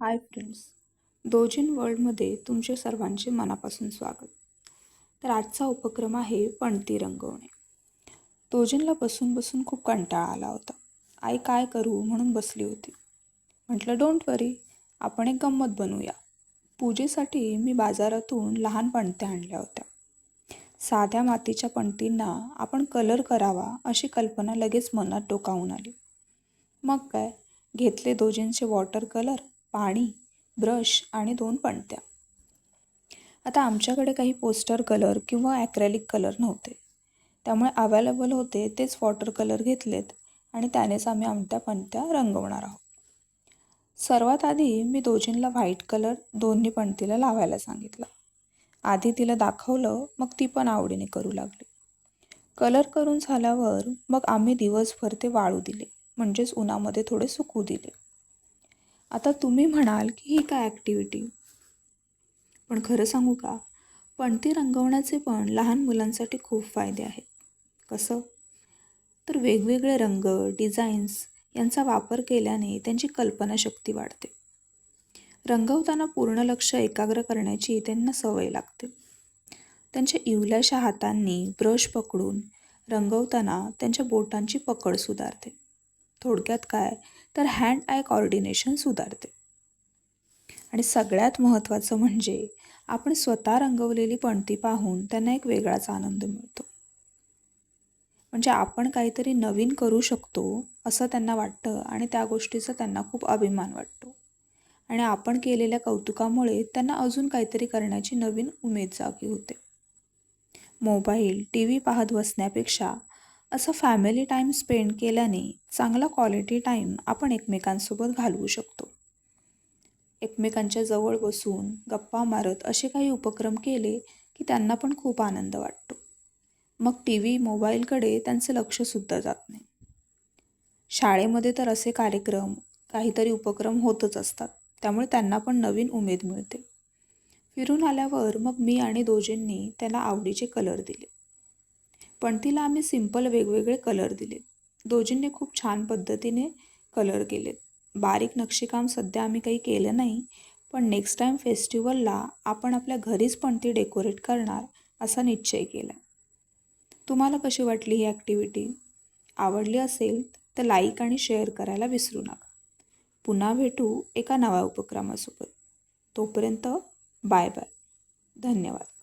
Hi friends दोजिन वर्ल्डमध्ये तुमचे सर्वांचे मनापासून स्वागत. तर आजचा उपक्रम आहे पणती रंगवणे. दोजिनला बसून बसून खूप कंटाळा आला होता. आई काय करू म्हणून बसली होती. म्हटलं डोंट वरी आपण एक गंमत बनवूया. पूजेसाठी मी बाजारातून लहान पणत्या आणल्या होत्या. साध्या मातीच्या पणतींना आपण कलर करावा अशी कल्पना लगेच मनात डोकावून आली. मग काय घेतले दोजींचे वॉटर कलर पाणी ब्रश आणि दोन पणत्या. आता आमच्याकडे काही पोस्टर कलर किंवा ॲक्रेलिक कलर नव्हते. त्यामुळे अवेलेबल होते तेच वॉटर कलर घेतलेत आणि त्यानेच आम्ही आमच्या पणत्या रंगवणार आहोत. सर्वात आधी मी दोजींला व्हाईट कलर दोन्ही पणतीला लावायला सांगितलं. आधी तिला दाखवलं मग ती पण आवडीने करू लागली. कलर करून झाल्यावर मग आम्ही दिवसभर ते वाळू दिले म्हणजेच उन्हामध्ये थोडे सुकू दिले. आता तुम्ही म्हणाल की ही काय ॲक्टिव्हिटी पण खरं सांगू का? पणती रंगवण्याचे पण लहान मुलांसाठी खूप फायदे आहेत. कसं? तर वेगवेगळे रंग डिझाईन्स यांचा वापर केल्याने त्यांची कल्पनाशक्ती वाढते. रंगवताना पूर्ण लक्ष एकाग्र करण्याची त्यांना सवय लागते. त्यांच्या इवल्याशा हातांनी ब्रश पकडून रंगवताना त्यांच्या बोटांची पकड सुधारते. थोडक्यात काय? तर हँड आय कॉर्डिनेशन सुधारते. आणि सगळ्यात महत्त्वाचं म्हणजे आपण स्वतः रंगवलेली पणती पाहून त्यांना एक वेगळाच आनंद मिळतो. म्हणजे आपण काहीतरी नवीन करू शकतो असं त्यांना वाटतं आणि त्या गोष्टीचा त्यांना खूप अभिमान वाटतो. आणि आपण केलेल्या कौतुकामुळे त्यांना अजून काहीतरी करण्याची नवीन उमेद जागी होते. मोबाईल टी व्ही पाहत बसण्यापेक्षा असं फॅमिली टाईम स्पेंड केल्याने चांगला क्वालिटी टाईम आपण एकमेकांसोबत घालवू शकतो. एकमेकांच्या जवळ बसून गप्पा मारत असे काही उपक्रम केले की त्यांना पण खूप आनंद वाटतो. मग टी व्ही मोबाईलकडे त्यांचं लक्षसुद्धा जात नाही. शाळेमध्ये तर असे कार्यक्रम काहीतरी उपक्रम होतच असतात. त्यामुळे त्यांना पण नवीन उमेद मिळते. फिरून आल्यावर मग मी आणि दोजेंनी त्याला आवडीचे कलर दिले. पण तिला आम्ही सिंपल वेगवेगळे कलर दिले. दोजींनी खूप छान पद्धतीने कलर केलेत बारीक नक्षीकाम सध्या आम्ही काही केलं नाही पण नेक्स्ट टाईम फेस्टिवलला आपण आपल्या घरीच पण ती डेकोरेट करणार असा निश्चय केला. तुम्हाला कशी वाटली ही ॲक्टिव्हिटी आवडली असेल तर लाईक आणि शेअर करायला विसरू नका. पुन्हा भेटू एका नव्या उपक्रमासोबत. तोपर्यंत बाय बाय धन्यवाद.